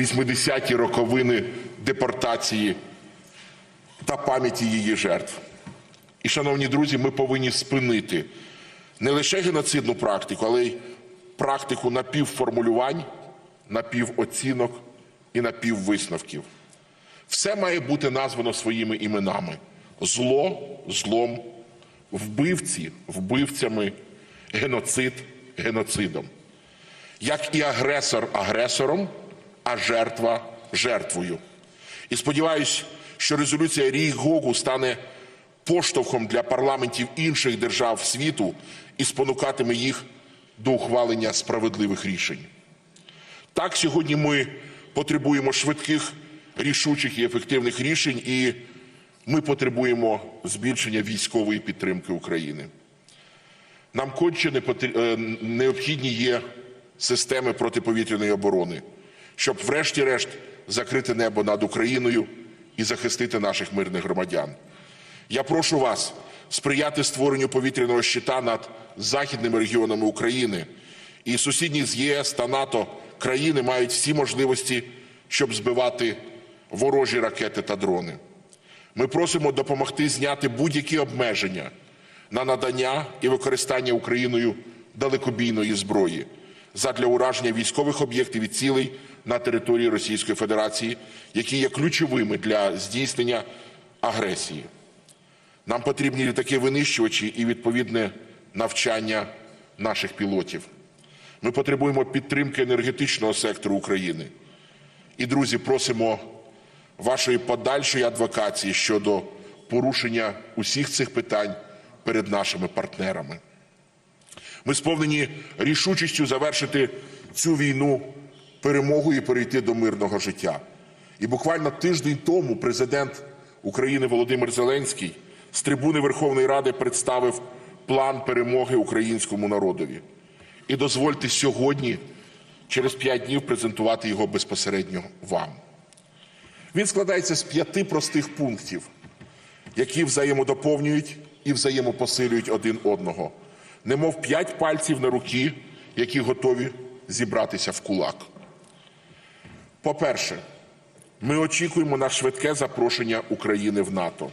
80-ті роковини депортації та пам'яті її жертв. І, шановні друзі, ми повинні спинити не лише геноцидну практику, але й практику напівформулювань, напівоцінок і напіввисновків. Все має бути названо своїми іменами: зло злом, вбивці вбивцями, геноцид геноцидом. Як і агресор агресором, а жертва жертвою. І сподіваюся, що резолюція Рій Гогу стане поштовхом для парламентів інших держав світу і спонукатиме їх до ухвалення справедливих рішень. Так, сьогодні ми потребуємо швидких, рішучих і ефективних рішень, і ми потребуємо збільшення військової підтримки України. Нам конче е, необхідні є системи протиповітряної оборони, щоб, врешті-решт, закрити небо над Україною і захистити наших мирних громадян. Я прошу вас сприяти створенню повітряного щита над західними регіонами України. І сусідні з ЄС та НАТО країни мають всі можливості, щоб збивати ворожі ракети та дрони. Ми просимо допомогти зняти будь-які обмеження на надання і використання Україною далекобійної зброї задля ураження військових об'єктів і цілей на території Російської Федерації, які є ключовими для здійснення агресії. Нам потрібні літаки винищувачі і відповідне навчання наших пілотів. Ми потребуємо підтримки енергетичного сектору України. І, друзі, просимо вашої подальшої адвокації щодо порушення усіх цих питань перед нашими партнерами. Ми сповнені рішучістю завершити цю війну перемогою і перейти до мирного життя. І буквально тиждень тому президент України Володимир Зеленський з трибуни Верховної Ради представив план перемоги українському народові. І дозвольте сьогодні, через п'ять днів, презентувати його безпосередньо вам. Він складається з п'яти простих пунктів, які взаємодоповнюють і взаємопосилюють один одного, немов п'ять пальців на руки, які готові зібратися в кулак. По-перше, ми очікуємо на швидке запрошення України в НАТО.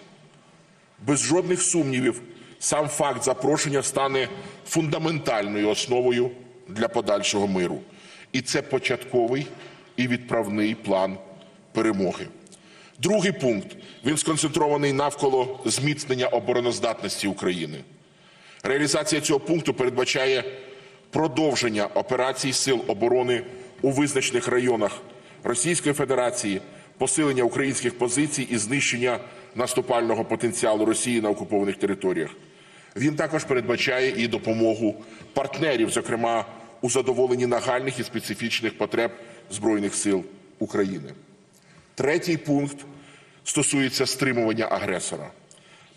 Без жодних сумнівів, сам факт запрошення стане фундаментальною основою для подальшого миру. І це початковий і відправний план перемоги. Другий пункт він сконцентрований навколо зміцнення обороноздатності України. Реалізація цього пункту передбачає продовження операцій сил оборони у визначених районах Російської Федерації, посилення українських позицій і знищення наступального потенціалу Росії на окупованих територіях. Він також передбачає і допомогу партнерів, зокрема у задоволенні нагальних і специфічних потреб Збройних сил України. Третій пункт стосується стримування агресора.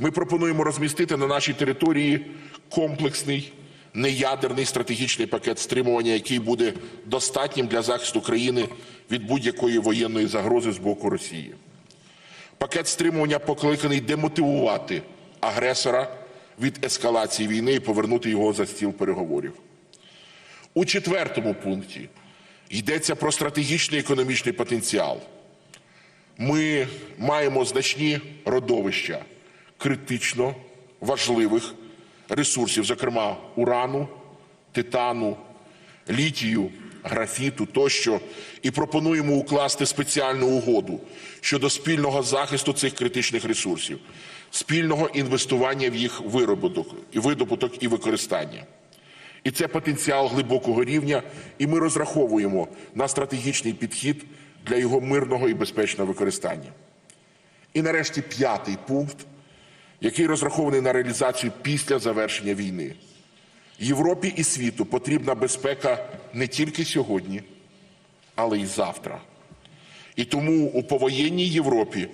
Ми пропонуємо розмістити на нашій території комплексний неядерний стратегічний пакет стримування, який буде достатнім для захисту країни від будь-якої воєнної загрози з боку Росії. Пакет стримування покликаний демотивувати агресора від ескалації війни і повернути його за стіл переговорів. У четвертому пункті йдеться про стратегічний економічний потенціал. Ми маємо значні родовища критично важливих ресурсів, зокрема урану, титану, літію, графіту тощо, і пропонуємо укласти спеціальну угоду щодо спільного захисту цих критичних ресурсів, спільного інвестування в їх виробуток, видобуток і використання. І це потенціал глибокого рівня, і ми розраховуємо на стратегічний підхід для його мирного і безпечного використання. І нарешті п'ятий пункт, який розрахований на реалізацію після завершення війни. Європі і світу потрібна безпека не тільки сьогодні, але й завтра. І тому у повоєнній Європі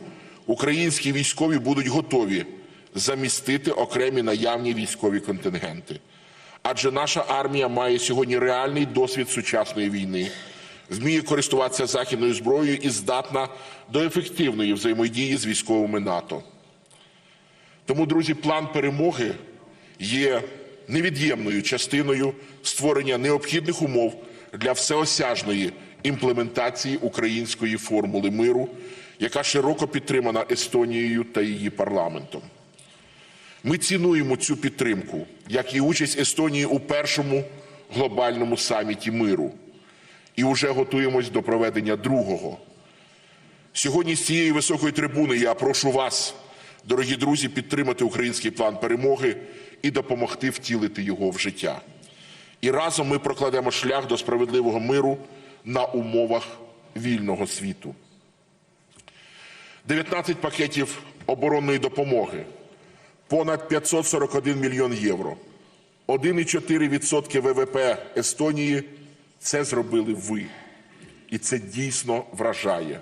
українські військові будуть готові замістити окремі наявні військові контингенти. Адже наша армія має сьогодні реальний досвід сучасної війни, вміє користуватися західною зброєю і здатна до ефективної взаємодії з військовими НАТО. Тому, друзі, план перемоги є невід'ємною частиною створення необхідних умов для всеосяжної імплементації української формули миру, яка широко підтримана Естонією та її парламентом. Ми цінуємо цю підтримку, як і участь Естонії у першому глобальному саміті миру, і вже готуємось до проведення другого. Сьогодні з цієї високої трибуни я прошу вас, дорогі друзі, підтримати український план перемоги і допомогти втілити його в життя. І разом ми прокладемо шлях до справедливого миру на умовах вільного світу. 19 пакетів оборонної допомоги, понад 541 мільйон євро, 1,4% ВВП Естонії це зробили ви. І це дійсно вражає.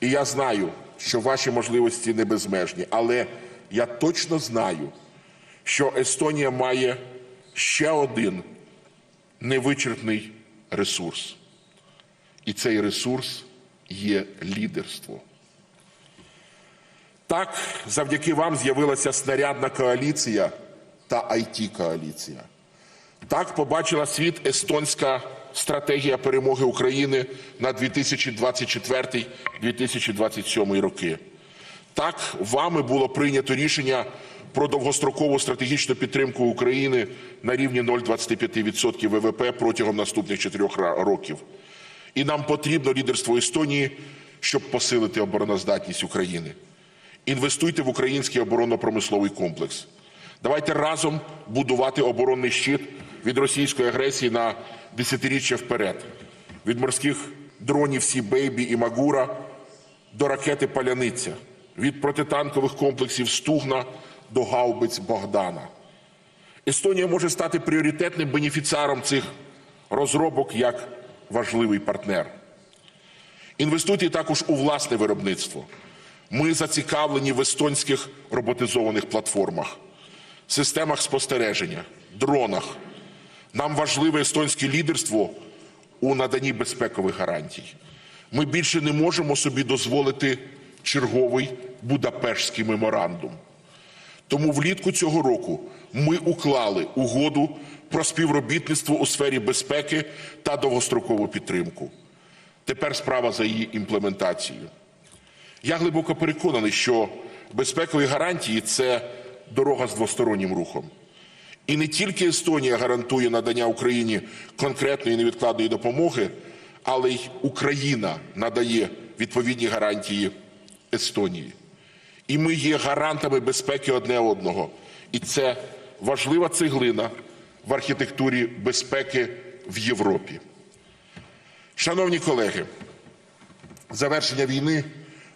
І я знаю, що ваші можливості не безмежні, але я точно знаю, що Естонія має ще один невичерпний ресурс. І цей ресурс є лідерство. Так, завдяки вам з'явилася снарядна коаліція та it коаліція Так побачила світ естонська стратегія перемоги України на 2024-2027 роки. Так, вами було прийнято рішення про довгострокову стратегічну підтримку України на рівні 0,25% ВВП протягом наступних чотирьох років. І нам потрібно лідерство Естонії, щоб посилити обороноздатність України. Інвестуйте в український оборонно-промисловий комплекс. Давайте разом будувати оборонний щит від російської агресії на десятиріччя вперед. Від морських дронів Сі Бейбі і Магура до ракети Паляниця, від протитанкових комплексів Стугна до гаубиць Богдана. Естонія може стати пріоритетним бенефіціаром цих розробок як важливий партнер. Інвестуйте також у власне виробництво. Ми зацікавлені в естонських роботизованих платформах, системах спостереження, дронах. Нам важливе естонське лідерство у наданні безпекових гарантій. Ми більше не можемо собі дозволити черговий Будапештський меморандум. Тому влітку цього року ми уклали угоду про співробітництво у сфері безпеки та довгострокову підтримку. Тепер справа за її імплементацією. Я глибоко переконаний, що безпекові гарантії це дорога з двостороннім рухом. І не тільки Естонія гарантує надання Україні конкретної невідкладної допомоги, але й Україна надає відповідні гарантії Естонії. І ми є гарантами безпеки одне одного. І це важлива цеглина в архітектурі безпеки в Європі. Шановні колеги, завершення війни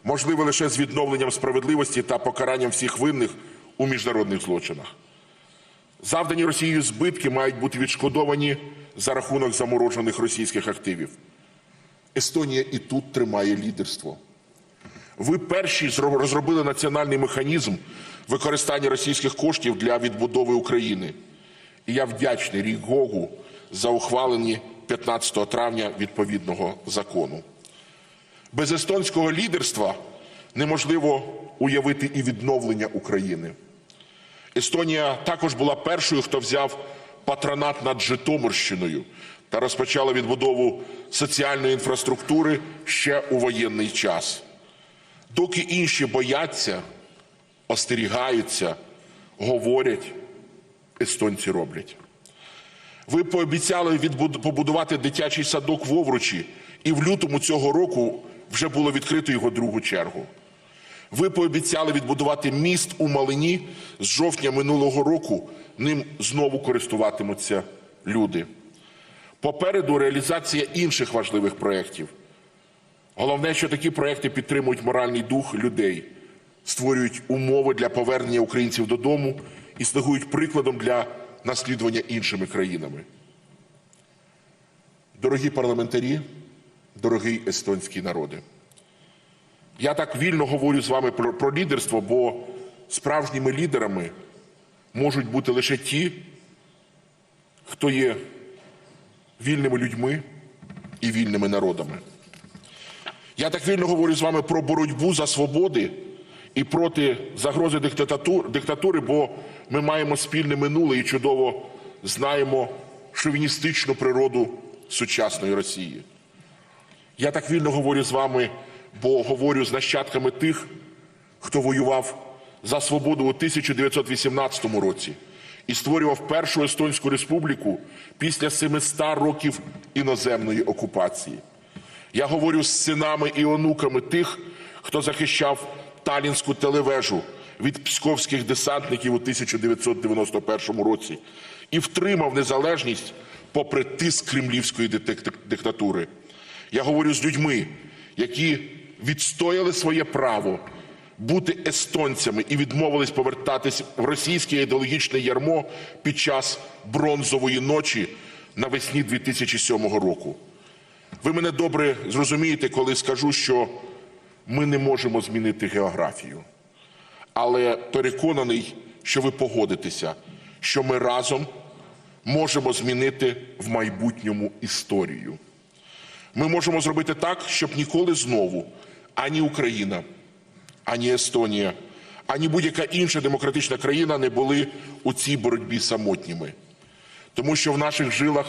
можливе лише з відновленням справедливості та покаранням всіх винних у міжнародних злочинах. Завдані Росією збитки мають бути відшкодовані за рахунок заморожених російських активів. Естонія і тут тримає лідерство. Ви перші розробили національний механізм використання російських коштів для відбудови України. І я вдячний Рік Гогу за ухвалені 15 травня відповідного закону. Без естонського лідерства неможливо уявити і відновлення України. Естонія також була першою, хто взяв патронат над Житомирщиною та розпочала відбудову соціальної інфраструктури ще у воєнний час. Доки інші бояться, остерігаються, говорять, естонці роблять. Ви пообіцяли побудувати дитячий садок в Овручі, і в лютому цього року вже було відкрито його другу чергу. Ви пообіцяли відбудувати міст у Малині з жовтня минулого року. Ним знову користуватимуться люди. Попереду реалізація інших важливих проєктів. Головне, що такі проекти підтримують моральний дух людей, створюють умови для повернення українців додому і слугують прикладом для наслідування іншими країнами. Дорогі парламентарі, дорогий естонський народи. Я так вільно говорю з вами про, про лідерство, бо справжніми лідерами можуть бути лише ті, хто є вільними людьми і вільними народами. Я так вільно говорю з вами про боротьбу за свободи і проти загрози диктатур, диктатури, бо ми маємо спільне минуле і чудово знаємо шовіністичну природу сучасної Росії. Я так вільно говорю з вами, бо говорю з нащадками тих, хто воював за свободу у 1918 році і створював Першу Естонську Республіку після 700 років іноземної окупації. Я говорю з синами і онуками тих, хто захищав Талінську телевежу від псковських десантників у 1991 році і втримав незалежність попри тиск кремлівської диктатури. Я говорю з людьми, які відстояли своє право бути естонцями і відмовились повертатись в російське ідеологічне ярмо під час бронзової ночі навесні 2007 року. Ви мене добре зрозумієте, коли скажу, що ми не можемо змінити географію. Але переконаний, що ви погодитеся, що ми разом можемо змінити в майбутньому історію. Ми можемо зробити так, щоб ніколи знову ані Україна, ані Естонія, ані будь-яка інша демократична країна не були у цій боротьбі самотніми. Тому що в наших жилах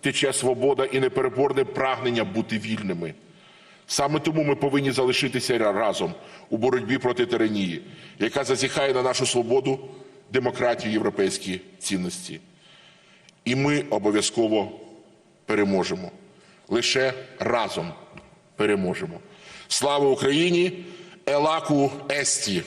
тече свобода і непереборне прагнення бути вільними. Саме тому ми повинні залишитися разом у боротьбі проти тиранії, яка зазіхає на нашу свободу, демократію, європейські цінності. І ми обов'язково переможемо. Лише разом переможемо. Слава Україні! Елаку Есті!